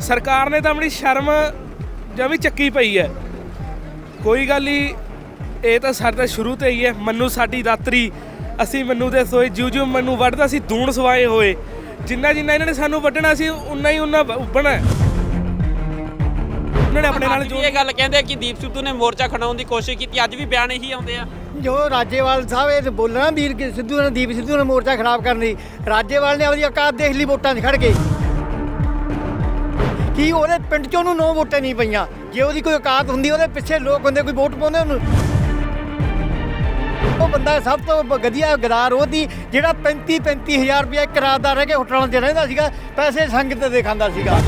ਸਰਕਾਰ ਨੇ ਤਾਂ ਆਪਣੀ ਸ਼ਰਮ ਜਮੀ ਚੱਕੀ ਪਈ ਹੈ। ਕੋਈ ਗੱਲ ਨਹੀਂ ਇਹ ਤਾਂ ਸਾਡੇ ਤਾਂ ਸ਼ੁਰੂ ਤੋਂ ਹੀ ਹੈ। ਮੰਨੂ ਸਾਡੀ ਦਾਤਰੀ ਅਸੀਂ ਮੰਨੂ ਦੇ ਸੋਏ ਜਿਉ ਜਿਉ ਮੰਨੂ ਵੱਢਦਾ ਸੀ ਦੂਣ ਸਵਾਏ ਹੋਏ। ਜਿੰਨਾ ਜਿੰਨਾ ਇਹਨਾਂ ਨੇ ਸਾਨੂੰ ਵੱਢਣਾ ਸੀ ਉਨਾ ਹੀ ਉਨਾ ਉੱਬਣਾ ਹੈ। ਉਹਨਾਂ ਨੇ ਆਪਣੇ ਨਾਲ ਜੋ ਵੀ ਇਹ ਗੱਲ ਕਹਿੰਦੇ ਕਿ ਦੀਪ ਸਿੱਧੂ ਨੇ ਮੋਰਚਾ ਖੜਾਉਣ ਦੀ ਕੋਸ਼ਿਸ਼ ਕੀਤੀ ਅੱਜ ਵੀ ਬਿਆਨ ਇਹੀ ਆਉਂਦੇ ਆ। ਜੋ ਰਾਜੇਵਾਲ ਸਾਹਿਬ ਇਹ ਬੋਲਣਾ ਵੀਰ ਕਿ ਸਿੱਧੂ ਨੇ ਦੀਪ ਸਿੱਧੂ ਨੇ ਮੋਰਚਾ ਖਰਾਬ ਕਰਨ ਦੀ ਰਾਜੇਵਾਲ ਨੇ ਆਪਣੀ ਔਕਾਤ ਦੇਖ ਲਈ ਵੋਟਾਂ 'ਚ ਖੜ ਕੇ। ਕੀ ਉਹਦੇ ਪਿੰਡ 'ਚ ਉਹਨੂੰ ਨੋ ਵੋਟਾਂ ਨਹੀਂ ਪਈਆਂ? ਜੇ ਉਹਦੀ ਕੋਈ ਔਕਾਤ ਹੁੰਦੀ ਉਹਦੇ ਪਿੱਛੇ ਲੋਕ ਹੁੰਦੇ ਕੋਈ ਵੋਟ ਪਾਉਂਦੇ ਉਹਨੂੰ। ਉਹ ਬੰਦਾ ਸਭ ਤੋਂ ਵਧੀਆ ਗਦਾਰ ਉਹਦੀ ਜਿਹੜਾ 35 35000 ਰੁਪਏ ਇੱਕ ਰਾਤ ਦਾ ਰਹਿ ਕੇ ਹੋਟਲਾਂ 'ਚ ਰਹਿੰਦਾ ਸੀਗਾ ਪੈਸੇ ਸੰਗਤ ਦੇ ਖਾਂਦਾ ਸੀਗਾ।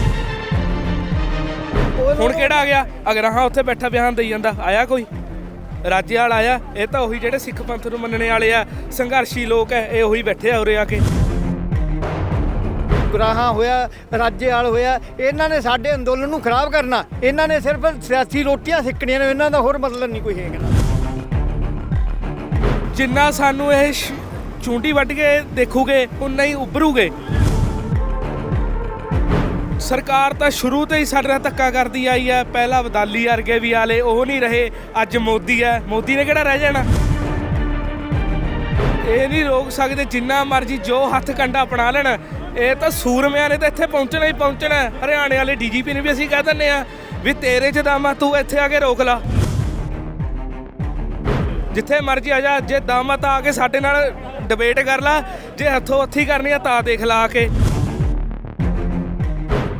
ਹੁਣ ਕਿਹੜਾ ਆ ਗਿਆ? ਅਗਰ ਹਾਂ ਉੱਥੇ ਬੈਠਾ ਬਿਆਨ ਦੇਈ ਜਾਂਦਾ ਆਇਆ ਕੋਈ? ਰਾਜੇ ਵਾਲਾ ਆਇਆ ਇਹ ਤਾਂ ਉਹੀ ਜਿਹੜੇ ਸਿੱਖ ਪੰਥ ਨੂੰ ਮੰਨਣੇ ਵਾਲੇ ਆ ਸੰਘਰਸ਼ੀ ਲੋਕ ਐ ਇਹ ਉਹੀ ਬੈਠੇ ਆ ਉਰੇ ਆ ਕੇ। ਗੁਰਾਹਾਂ ਹੋਇਆ, ਰਾਜੇਵਾਲ ਹੋਇਆ, ਇਹਨਾਂ ਨੇ ਸਾਡੇ ਅੰਦੋਲਨ ਨੂੰ ਖਰਾਬ ਕਰਨਾ। ਇਹਨਾਂ ਨੇ ਸਿਰਫ ਸਿਆਸੀ ਰੋਟੀਆਂ ਸਿੱਕਣੀਆਂ ਨੇ, ਇਹਨਾਂ ਦਾ ਹੋਰ ਮਤਲਬ ਨਹੀਂ ਕੋਈ ਹੈਗਾ। ਜਿੰਨਾ ਸਾਨੂੰ ਇਹ ਸ਼- ਚੂੰਡੀ ਵੱਢ ਕੇ ਦੇਖੂਗੇ, ਉਨਾ ਹੀ ਉੱਭਰੂਗੇ। ਸਰਕਾਰ ਤਾਂ ਸ਼ੁਰੂ ਤੋਂ ਹੀ ਸਾਡੇ ਨਾਲ ਧੱਕਾ ਕਰਦੀ ਆਈ ਹੈ। ਪਹਿਲਾਂ ਬਦਾਲੀ ਵਰਗੇ ਵੀ ਆਲੇ ਉਹ ਨਹੀਂ ਰਹੇ, ਅੱਜ ਮੋਦੀ ਹੈ। ਮੋਦੀ ਨੇ ਕਿਹੜਾ ਰਹਿ ਜਾਣਾ? ਇਹ ਨਹੀਂ ਰੋਕ ਸਕਦੇ, ਜਿੰਨਾ ਮਰਜ਼ੀ ਜੋ ਹੱਥ ਕੰਡਾ ਅਪਣਾ ਲੈਣ ਇਹ ਤਾਂ ਸੂਰਮਿਆਂ ਨੇ ਤਾਂ ਇੱਥੇ ਪਹੁੰਚਣਾ ਹੀ ਪਹੁੰਚਣਾ। ਹੈ। ਹਰਿਆਣੇ ਵਾਲੇ ਡੀਜੀਪੀ ਨੇ ਵੀ ਅਸੀਂ ਕਹਿ ਦਿੰਦੇ ਆ ਵੀ ਤੇਰੇ ਚ ਦਮ ਆ ਤੂੰ ਇੱਥੇ ਆ ਕੇ ਰੋਕ ਲਾ। ਜਿੱਥੇ ਮਰਜ਼ੀ ਆ ਜਾ, ਜੇ ਦਮ ਤਾਂ ਆ ਕੇ ਸਾਡੇ ਨਾਲ ਡਿਬੇਟ ਕਰ ਲਾ, ਜੇ ਹੱਥੋਂ ਹੱਥੀ ਕਰਨੀ ਆ ਤਾਂ ਦੇਖ ਲਾ ਆ ਕੇ।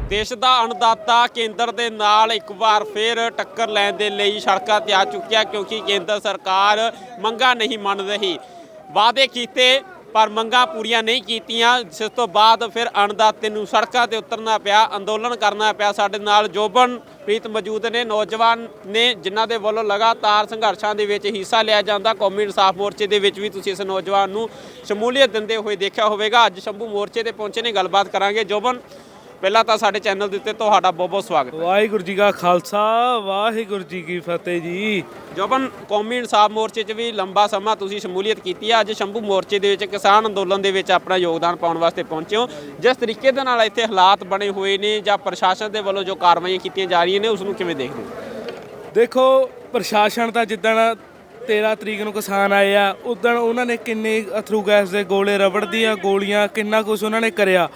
ਦੇਸ਼ ਦਾ ਅਨਦਾਤਾ ਕੇਂਦਰ ਦੇ ਨਾਲ ਇੱਕ ਵਾਰ ਫਿਰ ਟੱਕਰ ਲੈਣ ਦੇ ਲਈ ਸੜਕਾਂ ਤੇ ਆ ਚੁੱਕਿਆ ਕਿਉਂਕਿ ਕੇਂਦਰ ਸਰਕਾਰ ਮੰਗਾਂ ਨਹੀਂ ਮੰਨ ਰਹੀ। ਵਾਅਦੇ ਕੀਤੇ ਪਰ ਮੰਗਾਂ ਪੂਰੀਆਂ ਨਹੀਂ ਕੀਤੀਆਂ। ਜਿਸ ਤੋਂ ਬਾਅਦ ਫਿਰ ਅਨਦਾਤੇ ਨੂੰ ਸੜਕਾਂ ਤੇ ਉਤਰਨਾ ਪਿਆ, ਅੰਦੋਲਨ ਕਰਨਾ ਪਿਆ। ਸਾਡੇ ਨਾਲ ਜੋਬਨ ਪ੍ਰੀਤ ਮੌਜੂਦ ਨੇ। ਨੌਜਵਾਨ ਨੇ, ਜਿਨ੍ਹਾਂ ਦੇ ਵੱਲੋਂ ਲਗਾਤਾਰ ਸੰਘਰਸ਼ਾਂ ਦੇ ਵਿੱਚ ਹਿੱਸਾ ਲਿਆ ਜਾਂਦਾ। ਕੌਮੀ ਇਨਸਾਫ ਮੋਰਚੇ ਦੇ ਵਿੱਚ ਵੀ ਤੁਸੀਂ ਇਸ ਨੌਜਵਾਨ ਨੂੰ ਸ਼ਮੂਲੀਅਤ ਦਿੰਦੇ ਹੋਏ ਦੇਖਿਆ ਹੋਵੇਗਾ। ਅੱਜ ਸ਼ੰਭੂ ਮੋਰਚੇ ਤੇ ਪਹੁੰਚੇ ਨੇ। ਗੱਲਬਾਤ ਕਰਾਂਗੇ। ਜੋਬਨ ਪਹਿਲਾਂ ਤਾਂ ਸਾਡੇ ਚੈਨਲ ਦੇ ਉੱਤੇ ਤੁਹਾਡਾ ਬਹੁਤ ਬਹੁਤ ਸਵਾਗਤ ਹੈ। ਵਾਹਿਗੁਰੂ ਜੀ ਕਾ ਖਾਲਸਾ ਵਾਹਿਗੁਰੂ ਜੀ ਕੀ ਫਤਿਹ ਜੀ। ਜੋਬਨ ਕੌਮੀ ਇਨਸਾਫ ਮੋਰਚੇ 'ਚ ਵੀ ਲੰਬਾ ਸਮਾਂ ਤੁਸੀਂ ਸ਼ਮੂਲੀਅਤ ਕੀਤੀ ਹੈ ਅੱਜ ਸ਼ੰਭੂ ਮੋਰਚੇ ਦੇ ਵਿੱਚ ਕਿਸਾਨ ਅੰਦੋਲਨ ਦੇ ਵਿੱਚ ਆਪਣਾ ਯੋਗਦਾਨ ਪਾਉਣ ਵਾਸਤੇ ਪਹੁੰਚੇ ਹੋ। ਜਿਸ ਤਰੀਕੇ ਦੇ ਨਾਲ ਇੱਥੇ ਹਾਲਾਤ ਬਣੇ ਹੋਏ ਨੇ ਜਾਂ ਪ੍ਰਸ਼ਾਸਨ ਦੇ ਵੱਲੋਂ ਜੋ ਕਾਰਵਾਈਆਂ ਕੀਤੀਆਂ ਜਾ ਰਹੀਆਂ ਨੇ ਉਸ ਨੂੰ ਕਿਵੇਂ ਦੇਖਦੇ ਹੋ? ਦੇਖੋ ਪ੍ਰਸ਼ਾਸਨ ਤਾਂ ਜਿੱਦਣ 13 ਤਰੀਕ ਨੂੰ ਕਿਸਾਨ ਆਏ ਆ ਉਦੋਂ ਉਹਨਾਂ ਨੇ ਕਿੰਨੇ ਅਥਰੂ ਗੈਸ ਦੇ ਗੋਲੇ ਰਬੜ ਦੀਆਂ ਗੋਲੀਆਂ ਕਿੰਨਾ ਕੁਝ ਉਹਨਾਂ ਨੇ ਕਰਿਆ।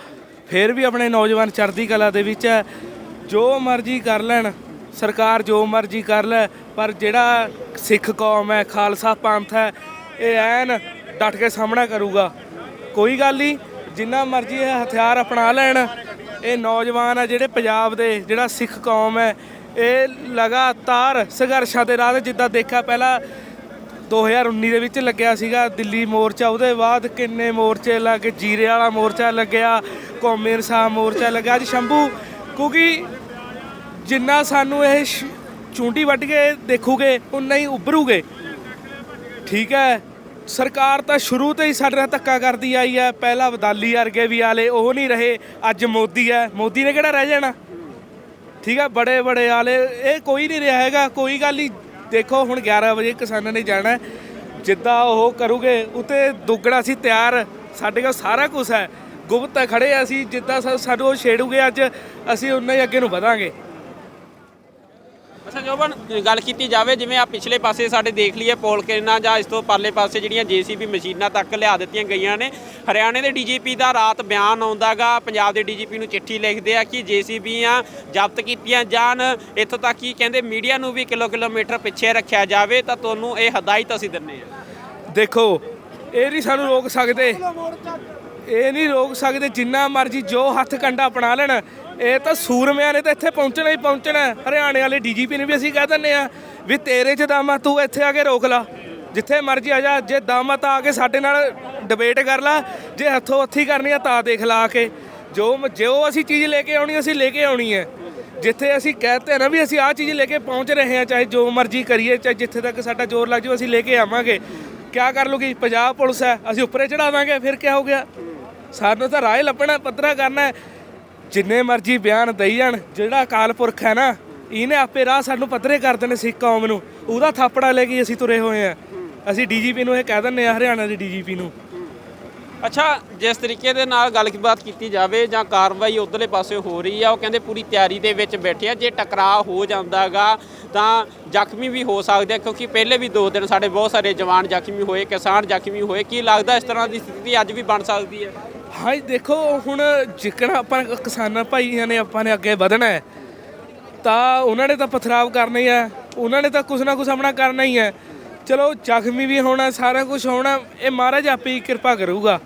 ਫਿਰ ਵੀ ਆਪਣੇ ਨੌਜਵਾਨ ਚੜ੍ਹਦੀ ਕਲਾ ਦੇ ਵਿੱਚ ਹੈ। ਜੋ ਮਰਜ਼ੀ ਕਰ ਲੈਣ, ਸਰਕਾਰ ਜੋ ਮਰਜ਼ੀ ਕਰ ਲੈ, ਪਰ ਜਿਹੜਾ ਸਿੱਖ ਕੌਮ ਹੈ, ਖਾਲਸਾ ਪੰਥ ਹੈ, ਇਹ ਐਨ ਡਟ ਕੇ ਸਾਹਮਣਾ ਕਰੂਗਾ। ਕੋਈ ਗੱਲ ਨਹੀਂ, ਜਿੰਨਾ ਮਰਜ਼ੀ ਇਹ ਹਥਿਆਰ ਅਪਣਾ ਲੈਣ, ਇਹ ਨੌਜਵਾਨ ਆ ਜਿਹੜੇ ਪੰਜਾਬ ਦੇ, ਜਿਹੜਾ ਸਿੱਖ ਕੌਮ ਹੈ, ਇਹ ਲਗਾਤਾਰ ਸੰਘਰਸ਼ਾਂ ਦੇ ਰਾਹ ਤੇ ਜਿੱਦਾਂ ਦੇਖਿਆ ਪਹਿਲਾਂ 2019 ਦੇ ਵਿੱਚ ਲੱਗਿਆ ਸੀਗਾ ਦਿੱਲੀ ਮੋਰਚਾ। ਉਹਦੇ ਬਾਅਦ ਕਿੰਨੇ ਮੋਰਚੇ ਲੱਗੇ? ਜੀਰੇ ਵਾਲਾ ਮੋਰਚਾ ਲੱਗਿਆ, ਕੌਮੀ ਇਨਸਾਫ ਮੋਰਚਾ ਲੱਗਿਆ। ਅੱਜ ਸ਼ੰਭੂ, ਕਿਉਂਕਿ ਜਿੰਨਾ ਸਾਨੂੰ ਇਹ ਸ਼- ਚੂੰਡੀ ਵੱਢ ਕੇ ਦੇਖੂਗੇ, ਉਨਾ ਹੀ ਉੱਭਰੂਗੇ। ਠੀਕ ਹੈ? ਸਰਕਾਰ ਤਾਂ ਸ਼ੁਰੂ ਤੋਂ ਹੀ ਸਾਡੇ ਨਾਲ ਧੱਕਾ ਕਰਦੀ ਆਈ ਹੈ। ਪਹਿਲਾਂ ਬਦਾਲੀ ਵਰਗੇ ਵੀ ਆਲੇ, ਉਹ ਨਹੀਂ ਰਹੇ। ਅੱਜ ਮੋਦੀ ਹੈ। ਮੋਦੀ ਨੇ ਕਿਹੜਾ ਰਹਿ ਜਾਣਾ? ਠੀਕ ਹੈ? ਬੜੇ ਬੜੇ ਆਲੇ। ਇਹ ਕੋਈ ਨਹੀਂ ਰਿਹਾ ਹੈਗਾ। ਕੋਈ ਗੱਲ ਨਹੀਂ। ਦੇਖੋ, ਹੁਣ 11 ਵਜੇ ਕਿਸਾਨਾਂ ਨੇ ਜਾਣਾ ਜਿੱਦਾਂ ਉਹ ਕਰੂਗੇ, ਉਤੇ ਦੁੱਗਣਾ ਸੀ ਤਿਆਰ। ਸਾਡੇ ਕੋਲ ਸਾਰਾ ਕੁਝ ਹੈ। ਗੁਪਤ ਖੜੇ ਆ ਅਸੀਂ, ਜਿੱਦਾਂ ਸਾ- ਸਾਨੂੰ ਉਹ ਛੇੜੂਗੇ ਅੱਜ, ਅਸੀਂ ਉਨਾ ਹੀ ਅੱਗੇ ਨੂੰ ਵਧਾਂਗੇ। ਅੱਛਾ, ਜੋਬਨ, ਗੱਲ ਕੀਤੀ ਜਾਵੇ, ਜਿਵੇਂ ਆ ਪਿਛਲੇ ਪਾਸੇ ਸਾਡੇ ਦੇਖ ਲਈਏ, ਪੋਲ ਕੇਨਾ ਜਾਂ ਇਸ ਤੋਂ ਪਰਲੇ ਪਾਸੇ ਜਿਹੜੀਆਂ ਜੀਸੀਬੀ ਮਸ਼ੀਨਾਂ ਤੱਕ ਲਿਆ ਦਿੱਤੀਆਂ ਗਈਆਂ ਨੇ, ਹਰਿਆਣੇ ਦੇ ਡੀਜੀਪੀ ਦਾ ਰਾਤ ਬਿਆਨ ਆਉਂਦਾਗਾ, ਪੰਜਾਬ ਦੇ ਡੀਜੀਪੀ ਨੂੰ ਚਿੱਠੀ ਲਿਖਦੇ ਆ ਕਿ ਜੀਸੀਬੀਆਂ ਜ਼ਬਤ ਕੀਤੀਆਂ ਜਾਣ, ਇੱਥੋਂ ਤੱਕ ਕਿ ਕਹਿੰਦੇ ਮੀਡੀਆ ਨੂੰ ਵੀ ਕਿਲੋ ਕਿਲੋਮੀਟਰ ਪਿੱਛੇ ਰੱਖਿਆ ਜਾਵੇ, ਤਾਂ ਤੁਹਾਨੂੰ ਇਹ ਹਦਾਇਤ ਅਸੀਂ ਦਿੰਨੇ ਆ ਦੇਖੋ, ਇਹ ਨਹੀਂ ਸਾਨੂੰ ਰੋਕ ਸਕਦੇ। ਇਹ ਨਹੀਂ ਰੋਕ ਸਕਦੇ, ਜਿੰਨਾ ਮਰਜ਼ੀ ਜੋ ਹੱਥ ਕੰਡਾ ਅਪਣਾ ਲੈਣ, ਇਹ ਤਾਂ ਸੂਰਮਿਆਂ ਨੇ ਤਾਂ ਇੱਥੇ ਪਹੁੰਚਣਾ ਹੀ ਪਹੁੰਚਣਾ, ਹਰਿਆਣੇ ਵਾਲੇ ਡੀਜੀਪੀ ਨੇ ਵੀ ਅਸੀਂ ਕਹਿ ਦਿੰਦੇ ਆ ਵੀ ਤੇਰੇ ਚ ਦਮ ਆ ਤੂੰ ਇੱਥੇ ਆ ਕੇ ਰੋਕ ਲਾ, ਜਿੱਥੇ ਮਰਜ਼ੀ ਆ ਜਾ, ਜੇ ਦਮ ਆ ਤਾਂ ਆ ਕੇ ਸਾਡੇ ਨਾਲ ਡਿਬੇਟ ਕਰ ਲਾ, ਜੇ ਹੱਥੋਂ ਹੱਥੀ ਕਰਨੀ ਆ ਤਾਂ ਦੇਖ ਲਾ ਕੇ, ਜੋ ਜੋ ਅਸੀਂ ਚੀਜ਼ ਲੈ ਕੇ ਆਉਣੀ, ਅਸੀਂ ਲੈ ਕੇ ਆਉਣੀ ਹੈ। ਜਿੱਥੇ ਅਸੀਂ ਕਹਤੇ ਆ ਨਾ ਵੀ ਅਸੀਂ ਆਹ ਚੀਜ਼ ਲੈ ਕੇ ਪਹੁੰਚ ਰਹੇ ਹਾਂ, ਚਾਹੇ ਜੋ ਮਰਜ਼ੀ ਕਰੀਏ, ਚਾਹੇ ਜਿੱਥੇ ਤੱਕ ਸਾਡਾ ਜ਼ੋਰ ਲੱਗ ਜਾਊ ਅਸੀਂ ਲੈ ਕੇ ਆਵਾਂਗੇ। ਕਿਆ ਕਰ ਲੂਗੀ? ਪੰਜਾਬ ਪੁਲਿਸ ਹੈ, ਅਸੀਂ ਉੱਪਰੇ ਚੜਾਵਾਂਗੇ ਫਿਰ ਕਿਆ ਹੋ ਗਿਆ? ਸਾਨੂੰ ਤਾਂ ਰਾਹ ਲੱਭਣਾ, ਪੱਧਰਾ ਕਰਨਾ ਜਿੰਨੇ ਮਰਜ਼ੀ ਬਿਆਨ ਦਈ ਜਾਣ, ਜਿਹੜਾ ਅਕਾਲ ਪੁਰਖ ਹੈ ਨਾ, ਇਹਨੇ ਆਪੇ ਰਾਹ ਸਾਨੂੰ ਪੱਧਰੇ ਕਰ ਦੇਣੇ ਸਿੱਖ ਕੌਮ ਨੂੰ। ਉਹਦਾ ਥਾਪੜਾ ਲੈ ਕੇ ਅਸੀਂ ਤੁਰੇ ਹੋਏ ਆ ਅਸੀਂ ਡੀਜੀਪੀ ਨੂੰ ਇਹ ਕਹਿ ਦਿੰਦੇ ਆ ਹਰਿਆਣਾ ਦੇ ਡੀਜੀਪੀ ਨੂੰ। ਅੱਛਾ, ਜਿਸ ਤਰੀਕੇ ਦੇ ਨਾਲ ਗੱਲਬਾਤ ਕੀਤੀ ਜਾਵੇ ਜਾਂ ਕਾਰਵਾਈ ਉਧਰਲੇ ਪਾਸੇ ਹੋ ਰਹੀ ਆ, ਉਹ ਕਹਿੰਦੇ ਪੂਰੀ ਤਿਆਰੀ ਦੇ ਵਿੱਚ ਬੈਠੇ ਆ। ਜੇ ਟਕਰਾਅ ਹੋ ਜਾਂਦਾਗਾ ਤਾਂ ਜ਼ਖਮੀ ਵੀ ਹੋ ਸਕਦੇ ਆ, ਕਿਉਂਕਿ ਪਹਿਲੇ ਵੀ ਦੋ ਦਿਨ ਸਾਡੇ ਬਹੁਤ ਸਾਰੇ ਜਵਾਨ ਜ਼ਖਮੀ ਹੋਏ, ਕਿਸਾਨ ਜ਼ਖਮੀ ਹੋਏ। ਕੀ ਲੱਗਦਾ ਇਸ ਤਰ੍ਹਾਂ ਦੀ ਸਥਿਤੀ ਅੱਜ ਵੀ ਬਣ ਸਕਦੀ ਹੈ? ਹਾਂ ਦੇਖੋ, ਹੁਣ ਜਿੱਕਣਾ ਆਪਾਂ ਕਿਸਾਨਾਂ ਭਾਈਆਂ ਨੇ ਆਪਾਂ ਨੇ ਅੱਗੇ ਵਧਣਾ ਹੈ, ਤਾਂ ਉਹਨਾਂ ਨੇ ਤਾਂ ਪਥਰਾਵ ਕਰਨਾ ਹੀ ਹੈ ਉਹਨਾਂ ਨੇ ਤਾਂ ਕੁਛ ਨਾ ਕੁਛ ਆਪਣਾ ਕਰਨਾ ਹੀ ਹੈ ਚਲੋ, ਜ਼ਖਮੀ ਵੀ ਹੋਣਾ, ਸਾਰਾ ਕੁਝ ਹੋਣਾ, ਇਹ ਮਹਾਰਾਜ ਆਪੇ ਹੀ ਕਿਰਪਾ ਕਰੂਗਾ।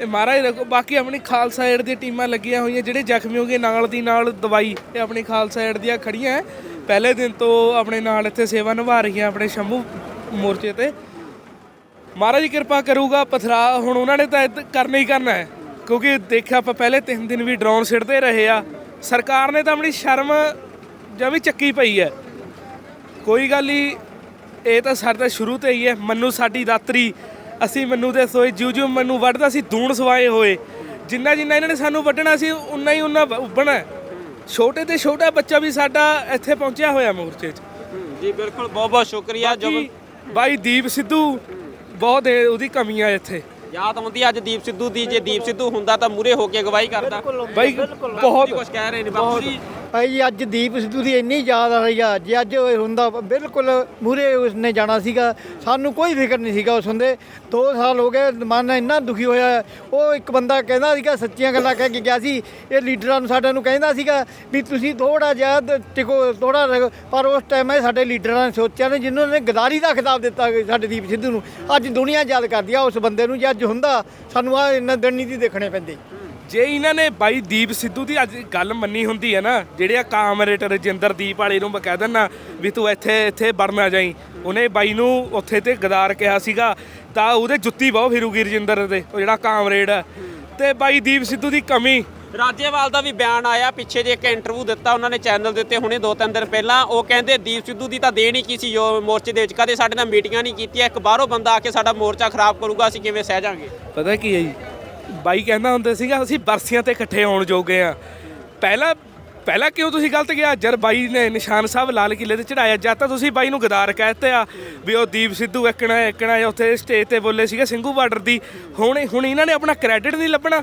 ਇਹ ਮਹਾਰਾਜ ਰੱਖੋ, ਬਾਕੀ ਆਪਣੀ ਖਾਲਸਾ ਏਡ ਦੀਆਂ ਟੀਮਾਂ ਲੱਗੀਆਂ ਹੋਈਆਂ, ਜਿਹੜੇ ਜ਼ਖਮੀ ਹੋ ਗਏ, ਨਾਲ ਦੀ ਨਾਲ ਦਵਾਈ ਇਹ ਆਪਣੀ ਖਾਲਸਾ ਏਡ ਦੀਆਂ ਖੜੀਆਂ ਪਹਿਲੇ ਦਿਨ ਤੋਂ ਆਪਣੇ ਨਾਲ ਇੱਥੇ ਸੇਵਾ ਨਿਭਾ ਰਹੀਆਂ, ਆਪਣੇ ਸ਼ੰਭੂ ਮੋਰਚੇ ਤੇ। ਮਹਾਰਾਜ ਕਿਰਪਾ ਕਰੂਗਾ ਪਥਰਾ ਹੁਣ ਉਹਨਾਂ ਨੇ ਤਾਂ ਇੱਦ- ਕਰਨਾ ਹੀ ਕਰਨਾ ਹੈ। ਕਿਉਂਕਿ ਦੇਖਿਆ ਆਪਾਂ ਪਹਿਲੇ ਤਿੰਨ ਦਿਨ ਵੀ ਡਰੋਨ ਸਿੱਟਦੇ ਰਹੇ ਆ। ਸਰਕਾਰ ਨੇ ਤਾਂ ਆਪਣੀ ਸ਼ਰਮ ਜਮੀ ਚੱਕੀ ਪਈ ਹੈ। ਕੋਈ ਗੱਲ ਨਹੀਂ ਇਹ ਤਾਂ ਸਾਡੇ ਤਾਂ ਸ਼ੁਰੂ ਤੋਂ ਹੀ ਹੈ। ਮੰਨੂ ਸਾਡੀ ਦਾਤਰੀ ਅਸੀਂ ਮੰਨੂ ਦੇ ਸੋਏ ਜਿਉ ਜਿਉ ਮੰਨੂ ਵੱਢਦਾ ਸੀ ਦੂਣ ਸਵਾਏ ਹੋਏ। ਜਿੰਨਾ ਜਿੰਨਾ ਇਹਨਾਂ ਨੇ ਸਾਨੂੰ ਵੱਢਣਾ ਸੀ ਉਨਾ ਹੀ ਉਨਾ ਉੱਭਣਾ ਹੈ। ਛੋਟੇ ਤੇ ਛੋਟਾ ਬੱਚਾ ਵੀ ਸਾਡਾ ਇੱਥੇ ਪਹੁੰਚਿਆ ਹੋਇਆ ਮੋਰਚੇ 'ਚ। ਜੀ ਬਿਲਕੁਲ ਬਹੁਤ ਬਹੁਤ ਸ਼ੁਕਰੀਆ ਜੋ ਬਾਈ ਦੀਪ ਸਿੱਧੂ ਬਹੁਤ ਇਹ- ਉਹਦੀ ਕਮੀ ਆ ਇੱਥੇ। ਯਾਦ ਆਉਂਦੀ ਅੱਜ ਦੀਪ ਸਿੱਧੂ ਦੀ ਜੇ ਦੀਪ ਸਿੱਧੂ ਹੁੰਦਾ ਤਾਂ ਮੂਰੇ ਹੋ ਕੇ ਅਗਵਾਈ ਕਰਦਾ। ਬਾਈ ਬਹੁਤ ਕੁਝ ਕਹਿ ਰਹੇ ਨੇ ਬਾਪੂ ਜੀ। ਭਾਈ ਜੀ, ਅੱਜ ਦੀਪ ਸਿੱਧੂ ਦੀ ਇੰਨੀ ਯਾਦ ਆ ਰਹੀ ਆ। ਜੇ ਅੱਜ ਉਹ ਹੁੰਦਾ, ਬਿਲਕੁਲ ਮੂਰੇ ਉਸਨੇ ਜਾਣਾ ਸੀਗਾ। ਸਾਨੂੰ ਕੋਈ ਫਿਕਰ ਨਹੀਂ ਸੀਗਾ ਉਸ ਹੁੰਦੇ। 2 ਸਾਲ ਹੋ ਗਏ, ਮਨ ਇੰਨਾ ਦੁਖੀ ਹੋਇਆ। ਉਹ ਇੱਕ ਬੰਦਾ ਕਹਿੰਦਾ ਸੀਗਾ, ਸੱਚੀਆਂ ਗੱਲਾਂ ਕਹਿ ਕੇ ਗਿਆ ਸੀ। ਇਹ ਲੀਡਰਾਂ ਨੂੰ ਸਾਡਿਆਂ ਨੂੰ ਕਹਿੰਦਾ ਸੀਗਾ ਵੀ ਤੁਸੀਂ ਥੋੜਾ ਜਿਹਾ ਦ- ਟਿਕੋ ਥੋੜਾ ਪਰ ਉਸ ਟਾਈਮ ਇਹ ਸਾਡੇ ਲੀਡਰਾਂ ਨੇ ਸੋਚਿਆ ਨੇ, ਜਿਨ੍ਹਾਂ ਨੇ ਗਦਾਰੀ ਦਾ ਖਿਤਾਬ ਦਿੱਤਾ ਸਾਡੇ ਦੀਪ ਸਿੱਧੂ ਨੂੰ। ਅੱਜ ਦੁਨੀਆ ਯਾਦ ਕਰਦੀ ਆ ਉਸ ਬੰਦੇ ਨੂੰ, ਜੇ ਅੱਜ ਹੁੰਦਾ, ਸਾਨੂੰ ਆ ਇੰਨਾ ਦਿਨ ਨਹੀਂ ਦੇਖਣੇ ਪੈਂਦੇ। ਜੇ ਇਹਨਾਂ ਨੇ ਬਾਈ ਦੀਪ ਸਿੱਧੂ ਦੀ ਅੱਜ ਗੱਲ ਮੰਨੀ ਹੁੰਦੀ ਹੈ ਨਾ ਜਿਹੜੇ ਆ ਕਾਮਰੇਟ ਰਜਿੰਦਰ ਦੀਪ ਵਾਲੇ ਨੂੰ ਮੈਂ ਕਹਿ ਦਿੰਦਾ ਵੀ ਤੂੰ ਇੱਥੇ ਇੱਥੇ ਵੜਨਾ ਜਾਈ। ਉਹਨੇ ਬਾਈ ਨੂੰ ਉੱਥੇ ਤੇ ਗਦਾਰ ਕਿਹਾ ਸੀਗਾ ਤਾਂ ਉਹਦੇ ਜੁੱਤੀ ਬਹੁਤ ਫਿਰੂਗੀ ਰਜਿੰਦਰ ਦੇ ਉਹ ਜਿਹੜਾ ਕਾਮਰੇਡ ਹੈ ਤੇ ਬਾਈ ਦੀਪ ਸਿੱਧੂ ਦੀ ਕਮੀ। ਰਾਜੇਵਾਲ ਦਾ ਵੀ ਬਿਆਨ ਆਇਆ ਪਿੱਛੇ ਜੇ ਇੱਕ ਇੰਟਰਵਿਊ ਦਿੱਤਾ ਉਹਨਾਂ ਨੇ ਚੈਨਲ ਦੇ ਉੱਤੇ ਹੁਣੇ ਦੋ ਤਿੰਨ ਦਿਨ ਪਹਿਲਾਂ ਉਹ ਕਹਿੰਦੇ ਦੀਪ ਸਿੱਧੂ ਦੀ ਤਾਂ ਦੇਣ ਹੀ ਕੀ ਸੀ ਜੋ ਮੋਰਚੇ ਦੇ ਵਿੱਚ ਕਦੇ ਸਾਡੇ ਨਾਲ ਮੀਟਿੰਗਾਂ ਨਹੀਂ ਕੀਤੀਆਂ ਇੱਕ ਬਾਹਰੋਂ ਬੰਦਾ ਆ ਕੇ ਸਾਡਾ ਮੋਰਚਾ ਖਰਾਬ ਕਰੂਗਾ ਅਸੀਂ ਕਿਵੇਂ ਸਹਿ ਜਾਾਂਗੇ? ਪਤਾ ਕੀ ਹੈ ਜੀ? ਬਾਈ ਕਹਿੰਦਾ ਹੁੰਦਾ ਸੀਗਾ, ਅਸੀਂ ਬਰਸੀਆਂ ਤੇ ਇਕੱਠੇ ਹੋਣ ਜੋਗੇ ਆ। ਪਹਿਲਾਂ ਪਹਿਲਾਂ ਕਿਉਂ ਤੁਸੀਂ ਗਲਤ ਗਿਆ ਜਦ ਬਾਈ ਨੇ ਨਿਸ਼ਾਨ ਸਾਹਿਬ ਲਾਲ ਕਿਲੇ ਤੇ ਚੜਾਇਆ ਜਾਂ ਤਾਂ ਤੁਸੀਂ ਬਾਈ ਨੂੰ ਗਦਾਰ ਕਹਿਤੇ ਆ ਵੀ ਉਹ ਦੀਪ ਸਿੱਧੂ ਇੱਕਣਾ ਇੱਕਣਾ ਉੱਥੇ ਸਟੇਜ ਤੇ ਬੋਲੇ ਸੀਗੇ ਸਿੰਘੂ ਬਾਰਡਰ ਦੀ। ਹੁਣ ਹੁਣ ਇਹਨਾਂ ਨੇ ਆਪਣਾ ਕ੍ਰੈਡਿਟ ਨਹੀਂ ਲੱਭਣਾ।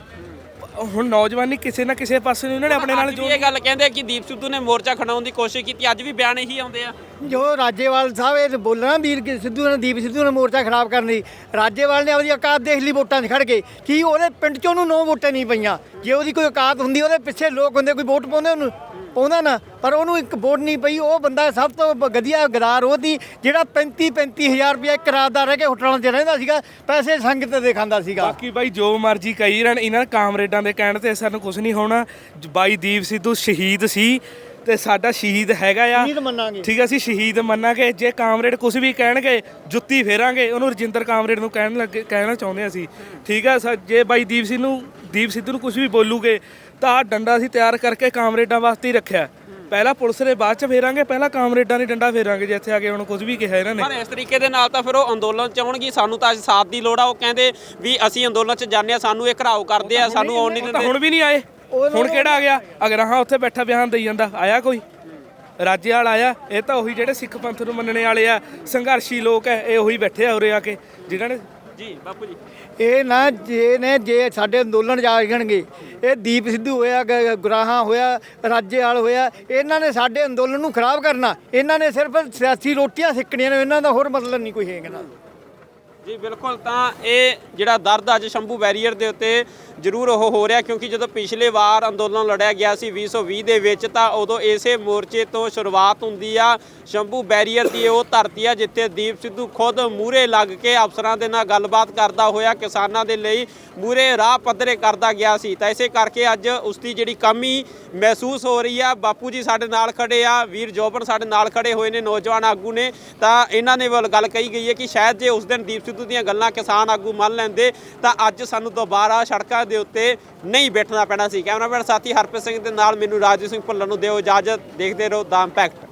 ਹੁਣ ਨੌਜਵਾਨੀ ਕਿਸੇ ਨਾ ਕਿਸੇ ਪਾਸੇ ਨੂੰ ਇਹਨਾਂ ਨੇ ਆਪਣੇ ਨਾਲ ਵੀ ਇਹ ਗੱਲ ਕਹਿੰਦੇ ਕਿ ਦੀਪ ਸਿੱਧੂ ਨੇ ਮੋਰਚਾ ਖੜਾਉਣ ਦੀ ਕੋਸ਼ਿਸ਼ ਕੀਤੀ ਅੱਜ ਵੀ ਬਿਆਨ ਇਹੀ ਆਉਂਦੇ ਆ। ਜੋ ਰਾਜੇਵਾਲ ਸਾਹਿਬ ਇਹ ਬੋਲਣਾ ਵੀਰ ਸਿੱਧੂ ਨੇ ਦੀਪ ਸਿੱਧੂ ਨੇ ਮੋਰਚਾ ਖਰਾਬ ਕਰਨ ਦੀ ਰਾਜੇਵਾਲ ਨੇ ਆਪਣੀ ਔਕਾਤ ਦੇਖ ਲਈ ਵੋਟਾਂ 'ਚ ਖੜ ਕੇ। ਕੀ ਉਹਦੇ ਪਿੰਡ 'ਚੋਂ ਉਹਨੂੰ ਨੌ ਵੋਟਾਂ ਨਹੀਂ ਪਈਆਂ? ਜੇ ਉਹਦੀ ਕੋਈ ਔਕਾਤ ਹੁੰਦੀ ਉਹਦੇ ਪਿੱਛੇ ਲੋਕ ਹੁੰਦੇ ਕੋਈ ਵੋਟ ਪਾਉਂਦੇ ਉਹਨੂੰ? ਪਾਉਂਦਾ ਨਾ। ਪਰ ਉਹਨੂੰ ਇੱਕ ਵੋਟ ਨਹੀਂ ਪਈ ਉਹ ਬੰਦਾ ਸਭ ਤੋਂ ਵਧੀਆ ਗਦਾਰ ਉਹ ਦੀ ਜਿਹੜਾ 35 35000 ਰੁਪਏ ਦਾ ਰਹਿ ਕੇ ਹੋਟਲਾਂ 'ਚ ਰਹਿੰਦਾ ਸੀਗਾ ਪੈਸੇ ਸੰਗਤ ਦੇ ਖਾਂਦਾ ਸੀਗਾ। ਬਾਕੀ ਬਾਈ ਜੋ ਮਰਜ਼ੀ ਕਹੀ ਰਹਿਣ ਇਹਨਾਂ ਕਾਮਰੇਡਾਂ ਦੇ ਕਹਿਣ ਤੇ ਸਾਨੂੰ ਕੁਝ ਨਹੀਂ ਹੋਣਾ। ਬਾਈ ਦੀਪ ਸਿੱਧੂ ਸ਼ਹੀਦ ਸੀ ਤੇ ਸਾਡਾ ਸ਼ਹੀਦ ਹੈਗਾ ਆ। ਸ਼ਹੀਦ ਮੰਨਾਂਗੇ। ਠੀਕ ਹੈ ਅਸੀਂ ਸ਼ਹੀਦ ਮੰਨਾਂਗੇ। ਜੇ ਕਾਮਰੇਡ ਕੁਝ ਵੀ ਕਹਿਣਗੇ ਜੁੱਤੀ ਫੇਰਾਂਗੇ ਉਹਨੂੰ ਰਜਿੰਦਰ ਕਾਮਰੇਡ ਨੂੰ ਕਹਿਣ ਲੱਗੇ ਕਹਿਣਾ ਚਾਹੁੰਦੇ ਅਸੀਂ। ਠੀਕ ਹੈ ਸਰ ਜੇ ਬਾਈ ਦੀਪ ਸਿੰਘ ਨੂੰ ਦੀਪ ਸਿੱਧੂ ਨੂੰ ਕੁਝ ਵੀ ਬੋਲੂਗੇ ਤਾਂ ਆਹ ਡੰਡਾ ਅਸੀਂ ਤਿਆਰ ਕਰਕੇ ਕਾਮਰੇਡਾਂ ਵਾਸਤੇ ਹੀ ਰੱਖਿਆ। ਪਹਿਲਾਂ ਪੁਲਿਸ ਦੇ ਬਾਅਦ ਚ ਫੇਰਾਂਗੇ ਪਹਿਲਾਂ ਕਾਮਰੇਡਾਂ ਨੇ ਡੰਡਾ ਫੇਰਾਂਗੇ ਜੇ ਇੱਥੇ ਆ ਕੇ ਹੁਣ ਕੁਝ ਵੀ ਕਿਹਾ ਇਹਨਾਂ ਨੇ। ਪਰ ਇਸ ਤਰੀਕੇ ਦੇ ਨਾਲ ਤਾਂ ਫਿਰ ਉਹ ਅੰਦੋਲਨ ਚ ਆਉਣਗੇ ਸਾਨੂੰ ਤਾਂ ਅੱਜ ਸਾਥ ਦੀ ਲੋੜ ਆ ਉਹ ਕਹਿੰਦੇ ਵੀ ਅਸੀਂ ਅੰਦੋਲਨ ਚ ਜਾਂਦੇ ਆ ਸਾਨੂੰ ਇਹ ਘਰਾਓ ਕਰਦੇ ਆ ਸਾਨੂੰ ਆਉਣ ਨਹੀਂ ਦਿੰਦੇ। ਹੁਣ ਵੀ ਨਹੀਂ ਆਏ। ਹੁਣ ਕਿਹੜਾ ਆ ਗਿਆ? ਅਗਰ ਹਾਂ ਉੱਥੇ ਬੈਠਾ ਬਿਆਨ ਦੇਈ ਜਾਂਦਾ। ਆਇਆ ਕੋਈ? ਰਾਜੇ ਵਾਲਾ ਆਇਆ। ਇਹ ਤਾਂ ਉਹੀ ਜਿਹੜੇ ਸਿੱਖ ਪੰਥ ਨੂੰ ਮੰਨਣੇ ਵਾਲੇ ਆ ਸੰਘਰਸ਼ੀ ਲੋਕ ਐ ਇਹ ਉਹੀ ਬੈਠੇ ਆ ਉਰੇ ਆ ਕੇ ਜਿਨ੍ਹਾਂ ਨੇ ਜੀ, ਬਾਪੂ ਜੀ। ਇਹ ਨਾ ਜੇ ਨੇ ਜੇ ਸਾਡੇ ਅੰਦੋਲਨ ਜਾਗਣਗੇ ਇਹ ਦੀਪ ਸਿੱਧੂ ਹੋਇਆ, ਗ- ਗੁਰਾਹਾਂ ਹੋਇਆ, ਰਾਜੇਵਾਲ ਹੋਇਆ, ਇਹਨਾਂ ਨੇ ਸਾਡੇ ਅੰਦੋਲਨ ਨੂੰ ਖਰਾਬ ਕਰਨਾ। ਇਹਨਾਂ ਨੇ ਸਿਰਫ ਸਿਆਸੀ ਰੋਟੀਆਂ ਸਿੱਕਣੀਆਂ ਨੇ, ਇਹਨਾਂ ਦਾ ਹੋਰ ਮਤਲਬ ਨਹੀਂ ਕੋਈ ਹੈਗਾ। ਨਾ ਜੀ, ਬਿਲਕੁਲ, ਤਾਂ ਇਹ ਜਿਹੜਾ ਦਰਦ ਅੱਜ ਸ਼ੰਭੂ ਬੈਰੀਅਰ ਦੇ ਉੱਤੇ ਜ਼ਰੂਰ ਉਹ ਹੋ ਰਿਹਾ, ਕਿਉਂਕਿ ਜਦੋਂ ਪਿਛਲੇ ਵਾਰ ਅੰਦੋਲਨ ਲੜਿਆ ਗਿਆ ਸੀ 2020 ਦੇ ਵਿੱਚ, ਤਾਂ ਉਦੋਂ ਇਸੇ ਮੋਰਚੇ ਤੋਂ ਸ਼ੁਰੂਆਤ ਹੁੰਦੀ ਆ, ਸ਼ੰਭੂ ਬੈਰੀਅਰ ਦੀ ਉਹ ਧਰਤੀ ਆ, ਜਿੱਥੇ ਦੀਪ ਸਿੱਧੂ ਖੁਦ ਮੂਰੇ ਲੱਗ ਕੇ ਅਫਸਰਾਂ ਦੇ ਨਾਲ ਗੱਲਬਾਤ ਕਰਦਾ ਹੋਇਆ, ਕਿਸਾਨਾਂ ਦੇ ਲਈ ਮੂਰੇ ਰਾਹ ਪੱਧਰੇ ਕਰਦਾ ਗਿਆ ਸੀ। ਤਾਂ ਇਸੇ ਕਰਕੇ ਅੱਜ ਉਸ ਦੀ ਜਿਹੜੀ ਕਮੀ ਮਹਿਸੂਸ ਹੋ ਰਹੀ ਆ, ਬਾਪੂ ਜੀ ਸਾਡੇ ਨਾਲ ਖੜੇ ਆ, ਵੀਰ ਜੋਬਨ ਸਾਡੇ ਨਾਲ ਖੜੇ ਹੋਏ ਨੇ, ਨੌਜਵਾਨ ਆਗੂ ਨੇ, ਤਾਂ ਇਹਨਾਂ ਨੇ ਵੱਲ ਗੱਲ ਕਹੀ ਗਈ ਹੈ ਕਿ ਸ਼ਾਇਦ ਜੇ ਉਸ ਦਿਨ ਦੀਪ ਸਿੱਧੂ ਸਿੱਧੂ ਦੀਆਂ ਗੱਲਾਂ ਕਿਸਾਨ ਆਗੂ ਮੰਨ ਲੈਂਦੇ, ਤਾਂ ਅੱਜ ਸਾਨੂੰ ਦੁਬਾਰਾ ਸੜਕਾਂ ਦੇ ਉੱਤੇ ਨਹੀਂ ਬੈਠਣਾ ਪੈਣਾ ਸੀ। ਕੈਮਰਾਮੈਨ ਸਾਥੀ ਹਰਪ੍ਰੀਤ ਸਿੰਘ ਦੇ ਨਾਲ ਮੈਨੂੰ ਰਾਜੂ ਸਿੰਘ ਭੁੱਲਰ ਨੂੰ ਦਿਓ ਇਜਾਜ਼ਤ। ਦੇਖਦੇ ਰਹੋ ਦਾ ਇੰਪੈਕਟ